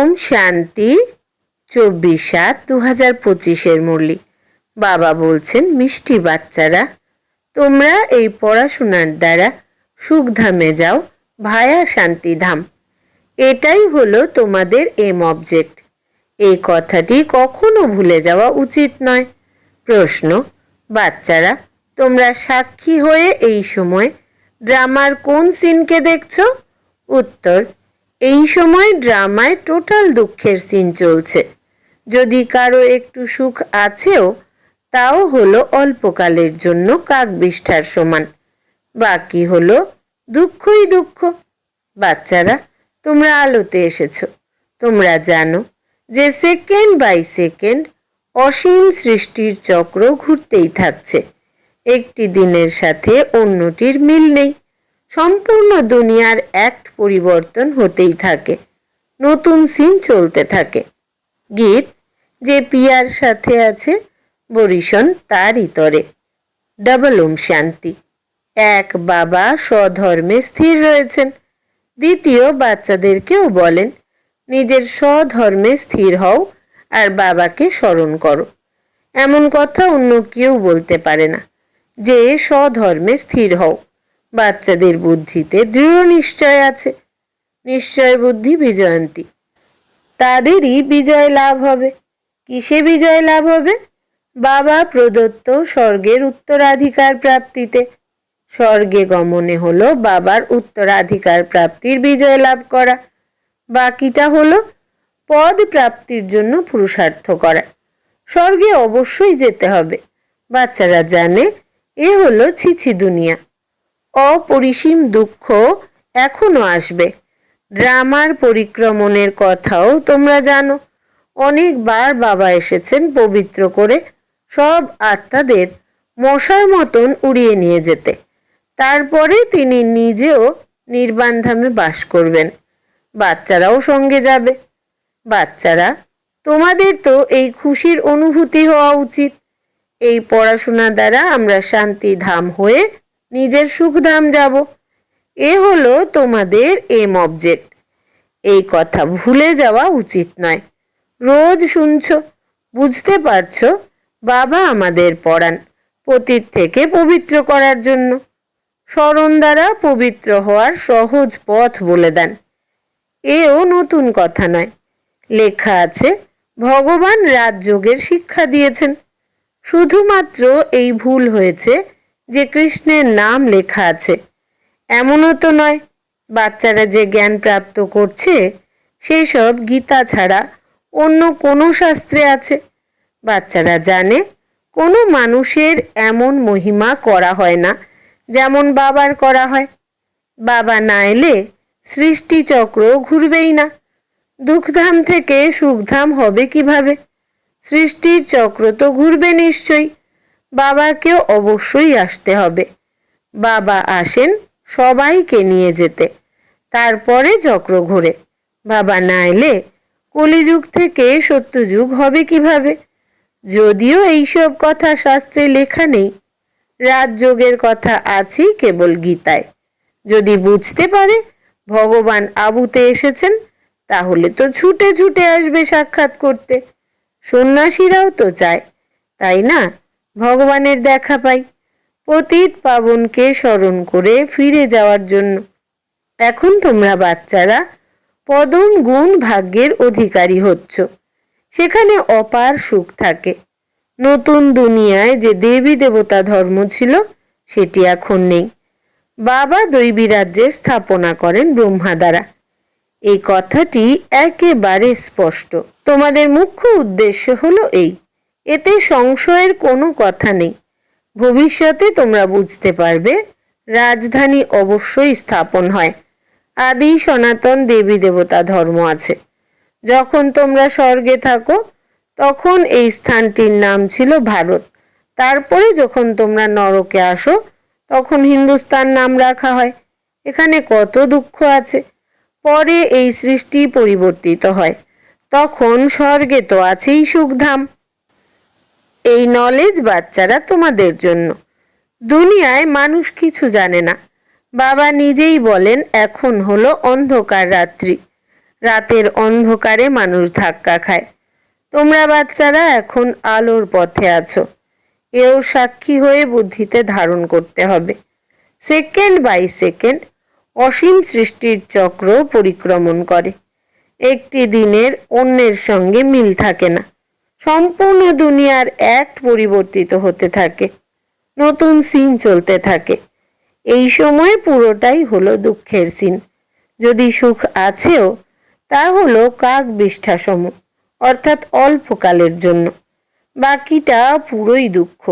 ওম শান্তি। চব্বিশ সাত দু হাজার পঁচিশের মুরলি। বাবা বলছেন, মিষ্টি বাচ্চারা, তোমরা এই পড়াশোনার দ্বারা সুখধামে যাও, ভায়া শান্তিধাম। এটাই হলো তোমাদের এম অবজেক্ট এই কথাটি কখনো ভুলে যাওয়া উচিত নয়। প্রশ্ন, বাচ্চারা, তোমরা সাক্ষী হয়ে এই সময় ড্রামার কোন সিনকে দেখছ? উত্তর এই সময় ড্রামায় টোটাল দুঃখের সিন চলছে। যদি কারও একটু সুখ আছেও, তাও হলো অল্পকালের জন্য কাকবিষ্ঠার সমান। বাকি হলো দুঃখই দুঃখ। বাচ্চারা, তোমরা আলোতে এসেছ। তোমরা জানো যে সেকেন্ড বাই সেকেন্ড অসীম সৃষ্টির চক্র ঘুরতেই থাকছে। একটি দিনের সাথে অন্যটির মিল নেই। সম্পূর্ণ দুনিয়ার অ্যাক্ট পরিবর্তন হতেই থাকে। নতুন সিন চলতে থাকে। গীত যে পিয়ার সাথে আছে, বরিশন তার। ইতরে ডাবল ওম শান্তি। এক বাবা স্বধর্মে স্থির রয়েছেন। দ্বিতীয় বাচ্চাদেরকেও বলেন, নিজের স্বধর্মে স্থির হও আর বাবাকে স্মরণ করো। এমন কথা অন্য কেউ বলতে পারে না। যে স্বধর্মে স্থির হও। বাচ্চাদের বুদ্ধিতে দৃঢ় নিশ্চয় আছে। নিশ্চয় বুদ্ধি বিজয়ন্তী। তাদেরই বিজয় লাভ হবে। কিসে বিজয় লাভ হবে? বাবা প্রদত্ত স্বর্গের উত্তরাধিকার প্রাপ্তিতে। স্বর্গে গমনে হলো বাবার উত্তরাধিকার প্রাপ্তির বিজয় লাভ করা। বাকিটা হলো পদ প্রাপ্তির জন্য পুরুষার্থ করা। স্বর্গে অবশ্যই যেতে হবে। বাচ্চারা জানে, এ হলো ছিছি দুনিয়া। অপরিসীম দুঃখ এখনও আসবে। ড্রামার পরিক্রমণের কথাও তোমরা জানো। অনেকবার বাবা এসেছেন পবিত্র করে সব আত্মাদের মশার মতন উড়িয়ে নিয়ে যেতে। তারপরে তিনি নিজেও নির্বাণধামে বাস করবেন। বাচ্চারাও সঙ্গে যাবে। বাচ্চারা, তোমাদের তো এই খুশির অনুভূতি হওয়া উচিত। এই পড়াশোনা দ্বারা আমরা শান্তি ধাম হয়ে নিজের সুখধাম যাব। এ হলো তোমাদের এম অবজেক্ট এই কথা ভুলে যাওয়া উচিত নয়। রোজ শুনছ, বুঝতে পারছ, বাবা আমাদের পড়ান পতীত থেকে পবিত্র করার জন্য। স্মরণ দ্বারা পবিত্র হওয়ার সহজ পথ বলে দেন। এও নতুন কথা নয়। লেখা আছে, ভগবান রাজযোগের শিক্ষা দিয়েছেন। শুধুমাত্র এই ভুল হয়েছে যে কৃষ্ণের নাম লেখা আছে। এমনও তো নয়, বাচ্চারা যে জ্ঞান প্রাপ্ত করছে, সেই সব গীতা ছাড়া অন্য কোনো শাস্ত্রে আছে। বাচ্চারা জানে, কোনো মানুষের এমন মহিমা করা হয় না, যেমন বাবার করা হয়। বাবা না এলে সৃষ্টিচক্র ঘুরবেই না। দুঃখধাম থেকে সুখধাম হবে কীভাবে? সৃষ্টির চক্র তো ঘুরবে নিশ্চয়ই। বাবাকেও অবশ্যই আসতে হবে। বাবা আসেন সবাইকে নিয়ে যেতে। তারপরে চক্র ঘোরে। বাবা না এলে কলিযুগ থেকে সত্যযুগ হবে কীভাবে? যদিও এইসব কথা শাস্ত্রে লেখা নেই। রাজযোগের কথা আছেই কেবল গীতায়। যদি বুঝতে পারে ভগবান আবুতে এসেছেন, তাহলে তো ছুটে ছুটে আসবে সাক্ষাৎ করতে। সন্ন্যাসীরাও তো চায়, তাই না? ভগবানের দেখা পাই। পতিত পাবনকে স্মরণ করে ফিরে যাওয়ার জন্য। এখন তোমরা বাচ্চারা পদম গুণ ভাগ্যের অধিকারী হচ্ছ। সেখানে অপার সুখ থাকে। নতুন দুনিয়ায় যে দেবী দেবতা ধর্ম ছিল, সেটি এখন নেই। বাবা দৈবী রাজ্যের স্থাপনা করেন ব্রহ্মা দ্বারা। এই কথাটি একেবারে স্পষ্ট। তোমাদের মুখ্য উদ্দেশ্য হলো এই। এতে সংশয়ের কোনো কথা নেই। ভবিষ্যতে তোমরা বুঝতে পারবে, রাজধানী অবশ্যই স্থাপন হয়। আদি সনাতন দেবী দেবতা ধর্ম আছে। যখন তোমরা স্বর্গে থাকো, তখন এই স্থানটির নাম ছিল ভারত। তারপরে যখন তোমরা নরকে আসো, তখন হিন্দুস্তান নাম রাখা হয়। এখানে কত দুঃখ আছে। পরে এই সৃষ্টি পরিবর্তিত হয়। তখন স্বর্গে তো আছেই সুখধাম। এই নলেজ বাচ্চারা তোমাদের জন্য। দুনিয়ায় মানুষ কিছু জানে না। বাবা নিজেই বলেন, এখন হলো অন্ধকার রাত্রি। রাতের অন্ধকারে মানুষ ধাক্কা খায়। তোমরা বাচ্চারা এখন আলোর পথে আছো। এও সাক্ষী হয়ে বুদ্ধিতে ধারণ করতে হবে। সেকেন্ড বাই সেকেন্ড অসীম সৃষ্টির চক্র পরিক্রমণ করে। একটি দিনের অন্যের সঙ্গে মিল থাকে না। সম্পূর্ণ দুনিয়ার অ্যাক্ট পরিবর্তিত হতে থাকে, নতুন সিন চলতে থাকে। এই সময় পুরোটাই হলো দুঃখের সিন। যদি সুখ আছেও, তা হলো কাক বিষ্ঠাসম, অর্থাৎ অল্পকালের জন্য। বাকিটা পুরোই দুঃখ।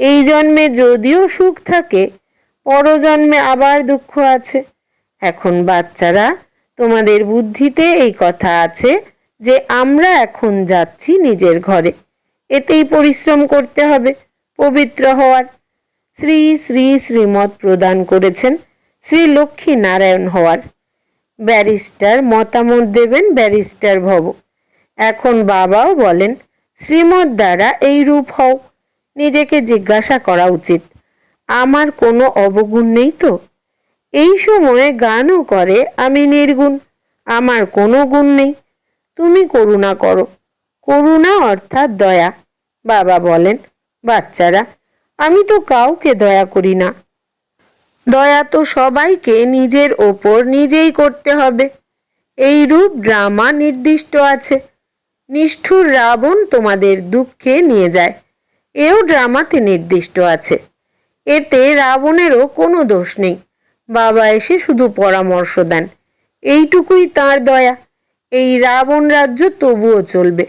এই জন্মে যদিও সুখ থাকে, পরজন্মে আবার দুঃখ আছে। এখন বাচ্চারা, তোমাদের বুদ্ধিতে এই কথা আছে যে আমরা এখন যাচ্ছি নিজের ঘরে। এতেই পরিশ্রম করতে হবে, পবিত্র হওয়ার। শ্রী শ্রী শ্রীমত প্রদান করেছেন শ্রী লক্ষ্মী নারায়ণ হওয়ার। ব্যারিস্টার মতামত দেবেন ব্যারিস্টার ভব। এখন বাবাও বলেন শ্রীমত দ্বারা এই রূপ হও। নিজেকে জিজ্ঞাসা করা উচিত। আমার কোনো অবগুণ নেই তো? এই সময়ে গানও করে আমি নির্গুণ। আমার কোনো গুণ নেই। তুমি করুণা করো। করুণা অর্থাৎ দয়া। বাবা বলেন, বাচ্চারা, আমি তো কাউকে দয়া করি না। দয়া তো সবাইকে নিজের ওপর নিজেই করতে হবে। এই রূপ ড্রামা নির্দিষ্ট আছে। নিষ্ঠুর রাবণ তোমাদের দুঃখে নিয়ে যায়। এও ড্রামাতে নির্দিষ্ট আছে। এতে রাবণেরও কোনো দোষ নেই। বাবা এসে শুধু পরামর্শ দেন। এইটুকুই তার দয়া। এই রাবণ রাজ্য তবুও চলবে।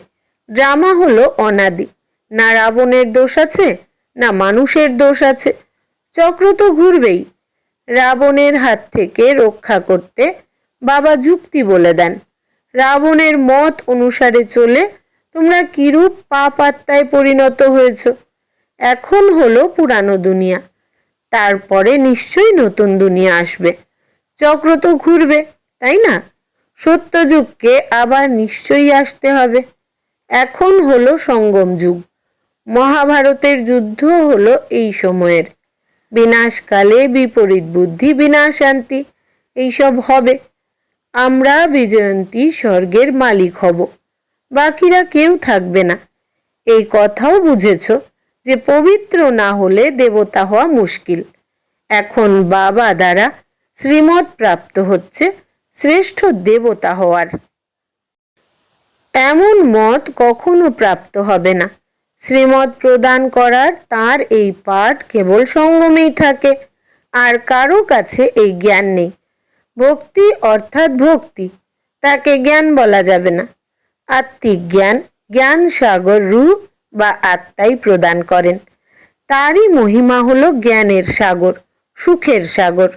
ড্রামা হলো অনাদি। না রাবণের দোষ আছে, না মানুষের দোষ আছে। চক্র তো ঘুরবেই। রাবণের হাত থেকে রক্ষা করতে বাবা যুক্তি বলে দেন। রাবণের মত অনুসারে চলে তোমরা কিরূপ পা পাত্তায় পরিণত হয়েছ? এখন হলো পুরানো দুনিয়া। তারপরে নিশ্চয়ই নতুন দুনিয়া আসবে। চক্র তো ঘুরবে, তাই না? সত্যযুগকে আবার নিশ্চয়ই আসতে হবে। এখন হলো সঙ্গম যুগ। মহাভারতের যুদ্ধ হলো এই সময়ের। বিনাশকালে বিপরীত বুদ্ধি, বিনাশান্তি, এইসব হবে। আমরা বিজয়ন্তী স্বর্গের মালিক হব। বাকিরা কেউ থাকবে না। এই কথাও বুঝেছ যে পবিত্র না হলে দেবতা হওয়া মুশকিল। এখন বাবা দ্বারা শ্রীমত প্রাপ্ত হচ্ছে শ্রেষ্ঠ দেবতা হওয়ার। এমন মত কখনো প্রাপ্ত হবে না। শ্রীমত প্রদান করার তার এই পাঠ কেবল সঙ্গমেই থাকে, আর কারও কাছে এই জ্ঞান নেই। ভক্তি অর্থাৎ ভক্তি, তাকে জ্ঞান বলা যাবে না। আত্মিক জ্ঞান জ্ঞান সাগর রূপ বা আত্মাই প্রদান করেন। তারই মহিমা হলো জ্ঞানের সাগর, সুখের সাগর।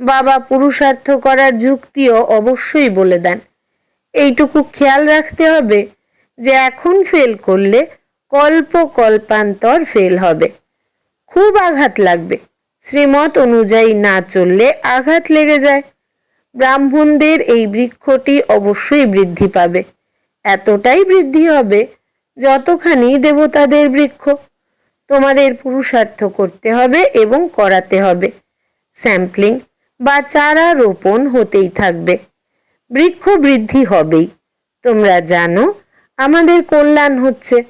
বাবা পুরুষার্থ করার যুক্তিও অবশ্যই বলে দেন। এইটুকু খেয়াল রাখতে হবে যে এখন ফেল করলে কল্প কল্পান্তর ফেল হবে। খুব আঘাত লাগবে। শ্রীমত অনুযায়ী না চললে আঘাত লেগে যায়। ব্রাহ্মণদের এই বৃক্ষটি অবশ্যই বৃদ্ধি পাবে। এতটাই বৃদ্ধি হবে যতখানি দেবতাদের বৃক্ষ। তোমাদের পুরুষার্থ করতে হবে এবং করাতে হবে। স্যাম্পলিং বা চারা রোপণ হতেই থাকবে। বৃক্ষ বৃদ্ধি হবেই। তোমরা জানো, আমাদের কল্যাণ হচ্ছে।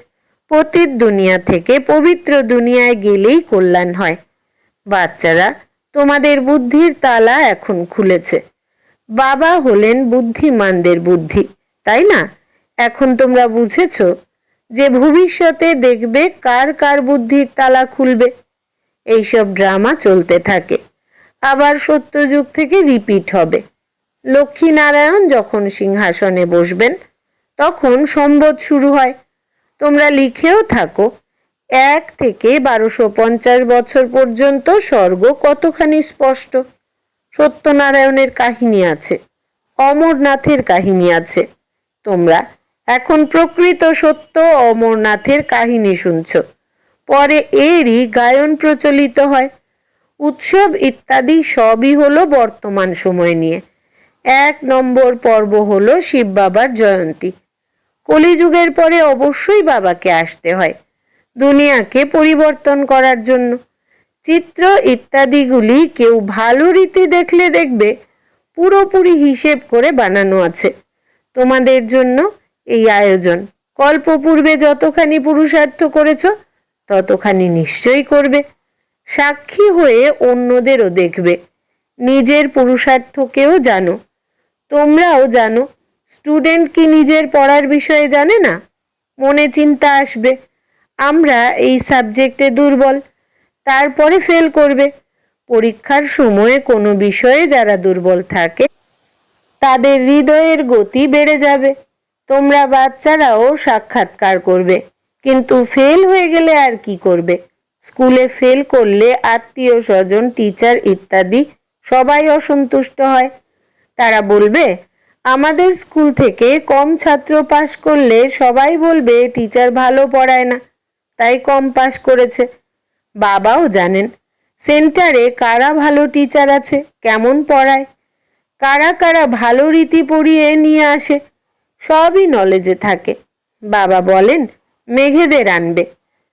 পতিত দুনিয়া থেকে পবিত্র দুনিয়ায় গেলেই কল্যাণ হয়। বাচ্চারা, তোমাদের বুদ্ধির তালা এখন খুলেছে। বাবা হলেন বুদ্ধিমানদের বুদ্ধি, তাই না? এখন তোমরা বুঝেছ যে ভবিষ্যতে দেখবে কার কার বুদ্ধির তালা খুলবে। এইসব ড্রামা চলতে থাকে। আবার সত্যযুগ থেকে রিপিট হবে। লক্ষ্মীনারায়ণ যখন সিংহাসনে বসবেন, তখন সম্বোধ শুরু হয়। তোমরা লিখেও থাকো, এক থেকে বারোশো পঞ্চাশ বছর পর্যন্ত স্বর্গ কতখানি স্পষ্ট? সত্যনারায়ণের কাহিনী আছে, অমরনাথের কাহিনী আছে। তোমরা এখন প্রকৃত সত্য অমরনাথের কাহিনী শুনছ। পরে এরই গায়ন প্রচলিত হয়। উৎসব ইত্যাদি সবই হলো বর্তমান সময় নিয়ে। এক নম্বর পর্ব হলো শিব বাবার জয়ন্তী। কলিযুগের পরে অবশ্যই বাবাকে আসতে হয় দুনিয়াকে পরিবর্তন করার জন্য। চিত্র ইত্যাদিগুলি কেউ ভালো রীতি দেখলে দেখবে পুরোপুরি হিসেব করে বানানো আছে। তোমাদের জন্য এই আয়োজন। কল্পপূর্বে যতখানি পুরুষার্থ করেছ, ততখানি নিশ্চয়ই করবে। সাক্ষী হয়ে অন্যদেরও দেখবে। নিজের পুরুষার্থকেও জানো। তোমরাও জানো, স্টুডেন্ট কি নিজের পড়ার বিষয়ে জানে না? মনে চিন্তা আসবে। আমরা এই সাবজেক্টে দুর্বল, তারপরে ফেল করবে। পরীক্ষার সময়ে কোনো বিষয়ে যারা দুর্বল থাকে, তাদের হৃদয়ের গতি বেড়ে যাবে। তোমরা বাচ্চারাও সাক্ষাৎকার করবে, কিন্তু ফেল হয়ে গেলে আর কি করবে? স্কুলে ফেল করলে আত্মীয় স্বজন, টিচার ইত্যাদি সবাই অসন্তুষ্ট হয়। তারা বলবে, আমাদের স্কুল থেকে কম ছাত্র পাশ করলে সবাই বলবে, টিচার ভালো পড়ায় না। তাই কম পাশ করেছে। বাবাও জানেন, সেন্টারে কারা ভালো টিচার আছে, কেমন পড়ায়? কারা কারা ভালো রীতি পড়িয়ে নিয়ে আসে? সবই নলেজে থাকে। বাবা বলেন, মেঘেদের আনবে।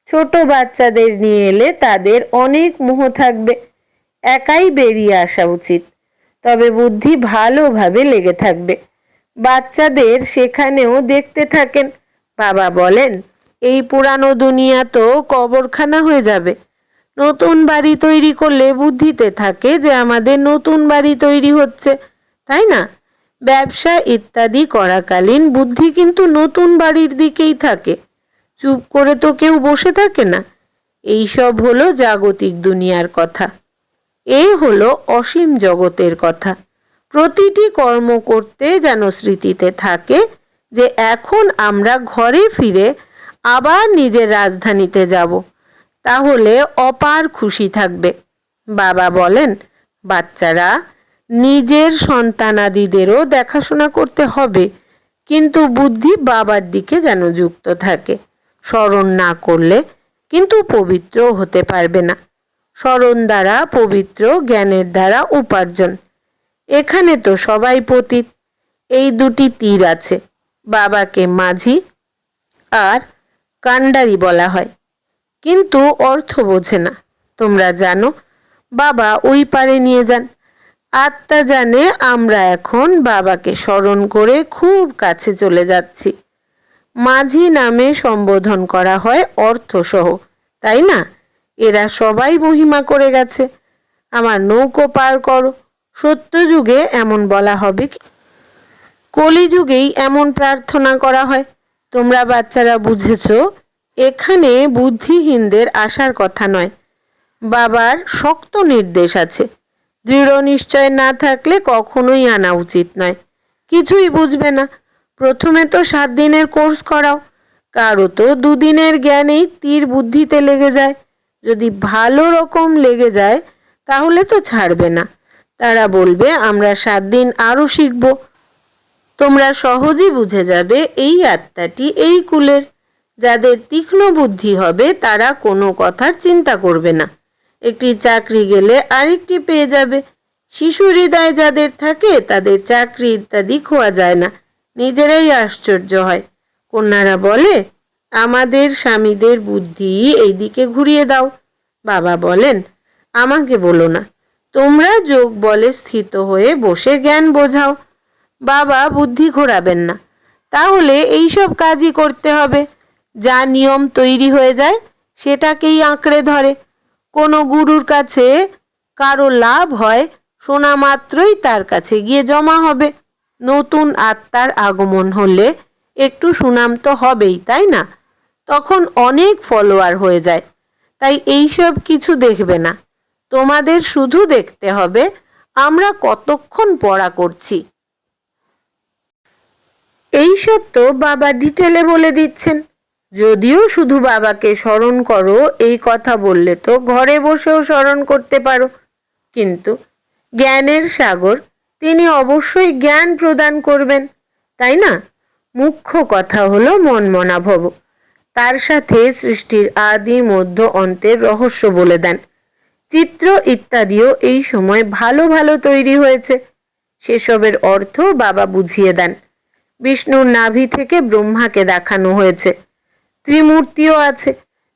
ছোট বাচ্চাদের নিয়ে এলে তাদের অনেক মোহ থাকবে। একাই বেরিয়ে আসা উচিত। তবে বুদ্ধি ভালোভাবে লেগে থাকবে। বাচ্চাদের সেখানেও দেখতে থাকেন। বাবা বলেন, এই পুরানো দুনিয়া তো কবরখানা হয়ে যাবে। নতুন বাড়ি তৈরি করলে বুদ্ধিতে থাকে যে আমাদের নতুন বাড়ি তৈরি হচ্ছে, তাই না? ব্যবসা ইত্যাদি করাকালীন বুদ্ধি কিন্তু নতুন বাড়ির দিকেই থাকে। চুপ করে তো কেউ বসে থাকে না। এইসব হলো জাগতিক দুনিয়ার কথা। এই হলো অসীম জগতের কথা। প্রতিটি কর্ম করতে যেন স্মৃতিতে থাকে যে এখন আমরা ঘরে ফিরে আবার নিজের রাজধানীতে যাব। তাহলে অপার খুশি থাকবে। বাবা বলেন, বাচ্চারা, নিজের সন্তানাদিদেরও দেখাশোনা করতে হবে। কিন্তু বুদ্ধি বাবার দিকে যেন যুক্ত থাকে। স্মরণ না করলে কিন্তু পবিত্র হতে পারবে না। স্মরণ দ্বারা পবিত্র জ্ঞানের দ্বারা উপার্জন। এখানে তো সবাই পতীত। এই দুটি তীর আছে, বাবাকে মাঝি আর কান্ডারি বলা হয়। কিন্তু অর্থ বোঝে না। তোমরা জানো, বাবা ওই পারে নিয়ে যান। আত্মা জানে আমরা এখন বাবাকে স্মরণ করে খুব কাছে চলে যাচ্ছি। মাঝি নামে সম্বোধন করা হয় অর্থসহ, তাই না? এরা সবাই মহিমা করে গেছে। আমার নৌকো পার করো। সত্যযুগে এমন বলা হবে কি? কলিযুগেই এমন প্রার্থনা করা হয়। তোমরা বাচ্চারা বুঝেছ, এখানে বুদ্ধিহীনদের আসার কথা নয়। বাবার শক্ত নির্দেশ আছে। দৃঢ় নিশ্চয় না থাকলে কখনোই আনা উচিত নয়। কিছুই বুঝবে না। প্রথমে তো সাত দিনের কোর্স করাও, কারও তো দুদিনের জ্ঞানেই তীর বুদ্ধিতে লেগে যায়। যদি ভালো রকম লেগে যায়, তাহলে তো ছাড়বে না। তারা বলবে, আমরা সাত দিন আরও শিখব। তোমরা সহজেই বুঝে যাবে এই আত্মাটি এই কুলের। যাদের তীক্ষ্ণ বুদ্ধি হবে, তারা কোনো কথার চিন্তা করবে না। একটি চাকরি গেলে আরেকটি পেয়ে যাবে। শিশু হৃদয় যাদের থাকে, তাদের চাকরি ইত্যাদি খোয়া যায় না। নিজেরাই আশ্চর্য হয়। কন্যারা বলে, আমাদের স্বামীদের বুদ্ধি এই দিকে ঘুরিয়ে দাও। বাবা বলেন, আমাকে বলো না, তোমরা যোগ বলে স্থিত হয়ে বসে জ্ঞান বোঝাও। বাবা, বুদ্ধি ঘোরাবেন না। তাহলে এইসব কাজই করতে হবে। যা নিয়ম তৈরি হয়ে যায়, সেটাকেই আঁকড়ে ধরে। কোনো গুরুর কাছে কারও লাভ হয়, শোনা মাত্রই তার কাছে গিয়ে জমা হবে। নতুন আত্মার আগমন হলে একটু সুনাম তো হবেই, তাই না? তখন অনেক ফলোয়ার হয়ে যায়। তাই এইসব কিছু দেখবে না। তোমাদের শুধু দেখতে হবে, আমরা কতক্ষণ পড়া করছি। এইসব তো বাবা ডিটেলে বলে দিচ্ছেন। যদিও শুধু বাবাকে স্মরণ করো, এই কথা বললে তো ঘরে বসেও স্মরণ করতে পারো। কিন্তু জ্ঞানের সাগর তিনি অবশ্যই জ্ঞান প্রদান করবেন, তাই না? মুখ্য কথা হলো মনমনা ভব তার সাথে সৃষ্টির আদি মধ্য অন্তের রহস্য বলে দেন। চিত্র ইত্যাদিও এই সময় ভালো ভালো তৈরি হয়েছে। সেসবের অর্থ বাবা বুঝিয়ে দেন। বিষ্ণুর নাভি থেকে ব্রহ্মাকে দেখানো হয়েছে। ত্রিমূর্তিও আছে।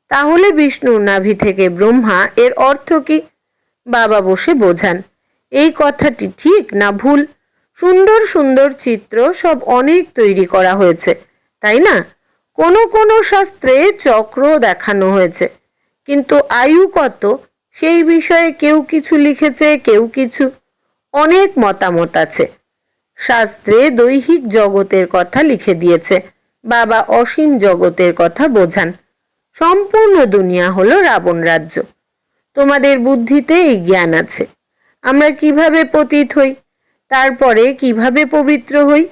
তাহলে বিষ্ণুর নাভি থেকে ব্রহ্মা এর অর্থ কি? বাবা বসে বোঝান। এই কথাটি ঠিক না ভুল? সুন্দর সুন্দর চিত্র সব অনেক তৈরি করা হয়েছে, তাই না? কোনো কোনো শাস্ত্রে চক্র দেখানো হয়েছে। কিন্তু আয়ু কত? সেই বিষয়ে কেউ কিছু লিখেছে, কেউ কিছু। অনেক মতামত আছে। শাস্ত্রে দৈহিক জগতের কথা লিখে দিয়েছে। বাবা অসীম জগতের কথা বোঝান। সম্পূর্ণ দুনিয়া হলো রাবণ রাজ্য। তোমাদের বুদ্ধিতে এই জ্ঞান আছে। আমরা কীভাবে পতিত হই? তারপরে কীভাবে পবিত্র হই?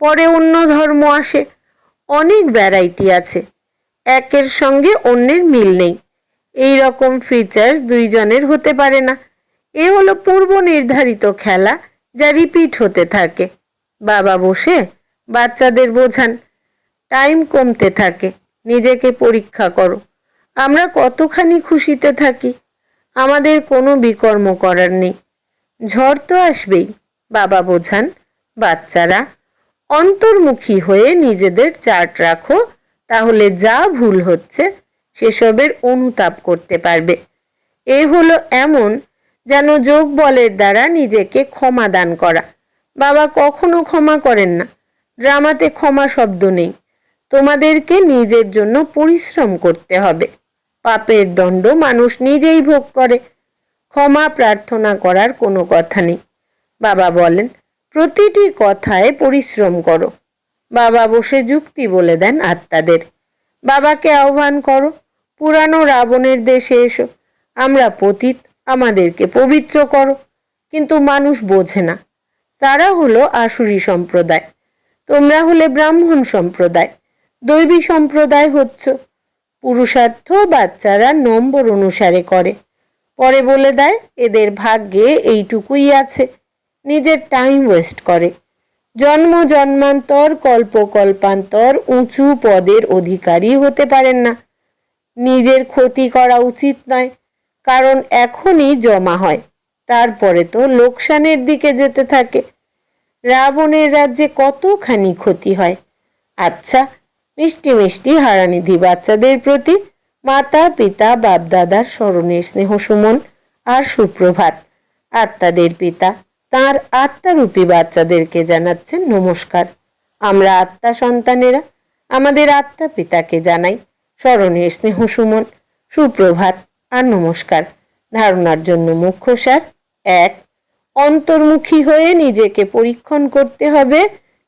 পরে অন্য ধর্ম আসে। অনেক ভ্যারাইটি আছে। একের সঙ্গে অন্যের মিল নেই। এই রকম ফিচার্স দুইজনের হতে পারে না। এ হলো পূর্ব নির্ধারিত খেলা যা রিপিট হতে থাকে। বাবা বসে বাচ্চাদের বোঝান। টাইম কমতে থাকে। নিজেকে পরীক্ষা করো। আমরা কতখানি খুশিতে থাকি? আমাদের কোনো বিকর্ম করার নেই। ঝড় তো আসবেই, বাবা বোঝান। বাচ্চারা, অন্তর্মুখী হয়ে নিজেদের চার্ট রাখো, তাহলে যা ভুল হচ্ছে সেসবের অনুতাপ করতে পারবে। এ হলো এমন যেন যোগ বলের দ্বারা নিজেকে ক্ষমা দান করা। বাবা কখনো ক্ষমা করেন না, ড্রামাতে ক্ষমা শব্দ নেই। তোমাদেরকে নিজের জন্য পরিশ্রম করতে হবে। পাপের দণ্ড মানুষ নিজেই ভোগ করে। ক্ষমা প্রার্থনা করার কোনো কথা নেই। বাবা বলেন, প্রতিটি কথায় পরিশ্রম করো। বাবা বসে যুক্তি বলে দেন আত্মাদের। বাবাকে আহ্বান করো, পুরানো রাবণের দেশে এসো। আমরা পতিত, আমাদেরকে পবিত্র করো। কিন্তু মানুষ বোঝে না। তারা হলো আসুরি সম্প্রদায়। তোমরা হলে ব্রাহ্মণ সম্প্রদায়। দৈবী সম্প্রদায় হচ্ছ। পুরুষার্থ বাচ্চারা নম্বর অনুসারে করে। পরে বলে দেয়, এদের ভাগ্যে এইটুকুই আছে। নিজের টাইম ওয়েস্ট করে। জন্ম জন্মান্তর কল্প কল্পান্তর উঁচু পদের অধিকারী হতে পারেন না। নিজের ক্ষতি করা উচিত নয়, কারণ এখনই জমা হয়। তারপরে তো লোকসানের দিকে যেতে থাকে। রাবণের রাজ্যে কতখানি ক্ষতি হয়? আচ্ছা মিষ্টি মিষ্টি হারানিধি বাচ্চাদের প্রতি মাতা, পিতা বাপদাদার স্মরণের স্নেহ সুমন আর সুপ্রভাত। আত্মাদের পিতা, তার আত্মারূপী বাচ্চাদেরকে জানাচ্ছেন নমস্কার। আমরা আত্মা সন্তানেরা, আমাদের আত্মা পিতাকে জানাই স্মরণের স্নেহ সুমন, সুপ্রভাত আর নমস্কার। ধারণার জন্য মুখ্য সার, এক, অন্তর্মুখী হয়ে নিজেকে পরীক্ষণ করতে হবে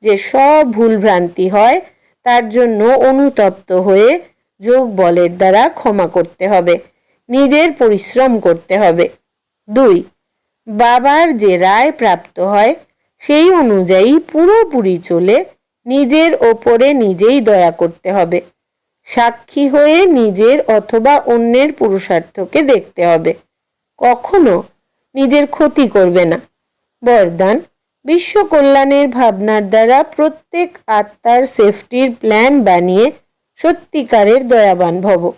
যে সব ভুলভ্রান্তি হয়, তার জন্য অনুতপ্ত হয়ে যোগ বলের দ্বারা ক্ষমা করতে হবে। নিজের পরিশ্রম করতে হবে। দুই, বাবার যে রায় প্রাপ্ত হয়, সেই অনুযায়ী পুরোপুরি চলে নিজের ওপরে নিজেই দয়া করতে হবে। সাক্ষী হয়ে নিজের অথবা অন্যের পুরুষার্থকে দেখতে হবে। কখনো নিজের ক্ষতি করবে না। বরদান বিশ্ব কল্যাণের ভাবনার দ্বারা প্রত্যেক আত্মার সেফটির প্ল্যান বানিয়ে সত্যিকারের দয়াবান ভব।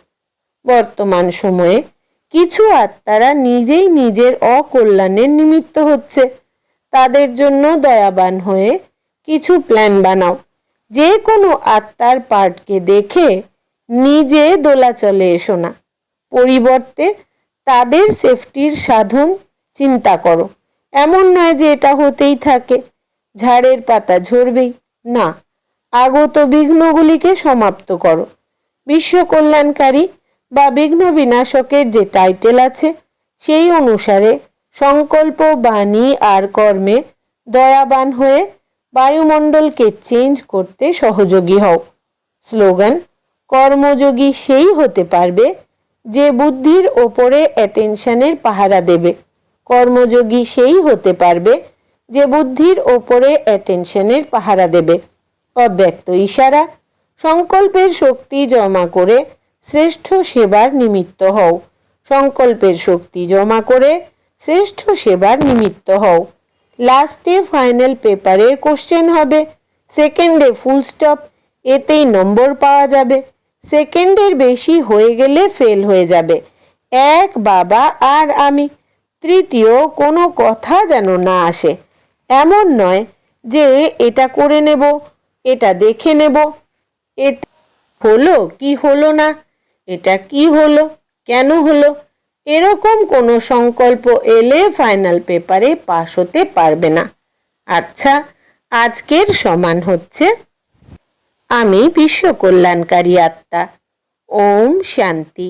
বর্তমান সময়ে কিছু আত্মারা নিজেই নিজের অকল্যাণের নিমিত্ত হচ্ছে। তাদের জন্য দয়াবান হয়ে কিছু প্ল্যান বানাও। যে কোনো আত্মার পার্টকে দেখে নিজে দোলাচলে এসো না। পরিবর্তে তাদের সেফটির সাধন চিন্তা করো। এমন নয় যে এটা হতেই থাকে। ঝাড়ের পাতা ঝরবেই। না। আগত বিঘ্নগুলিকে সমাপ্ত করো। বিশ্ব কল্যাণকারী বা বিঘ্ন বিনাশকের যে টাইটেল আছে, সেই অনুসারে সংকল্প, বাণী আর কর্মে দয়াবান হয়ে বায়ুমণ্ডলকে চেঞ্জ করতে সহযোগী হও। স্লোগান, কর্মযোগী সেই হতে পারবে যে বুদ্ধির ওপরে অ্যাটেনশনের পাহারা দেবে। কর্মযোগী সেই হতে পারবে যে বুদ্ধির ওপরে অ্যাটেনশনের পাহারা দেবে। অব্যক্ত ইশারা, সংকল্পের শক্তি জমা করে শ্রেষ্ঠ সেবার নিমিত্ত হও। সংকল্পের শক্তি জমা করে শ্রেষ্ঠ সেবার নিমিত্ত হও। লাস্টে ফাইনাল পেপারের কোশ্চেন হবে। সেকেন্ডে ফুল স্টপ এতেই নম্বর পাওয়া যাবে। সেকেন্ডের বেশি হয়ে গেলে ফেল হয়ে যাবে। এক বাবা আর আমি। তৃতীয়, কোনো কথা যেন না আসে। এমন নয় যে এটা করে নেব। এটা দেখে নেব। এটা হলো, কি হলো না? এটা কি হলো? কেন হলো? এরকম কোনো সংকল্প এলে ফাইনাল পেপারে পাশ হতে পারবে না। আচ্ছা আজকের সমান হচ্ছে, আমি বিশ্ব কল্যাণকারী আত্মা। ওম শান্তি।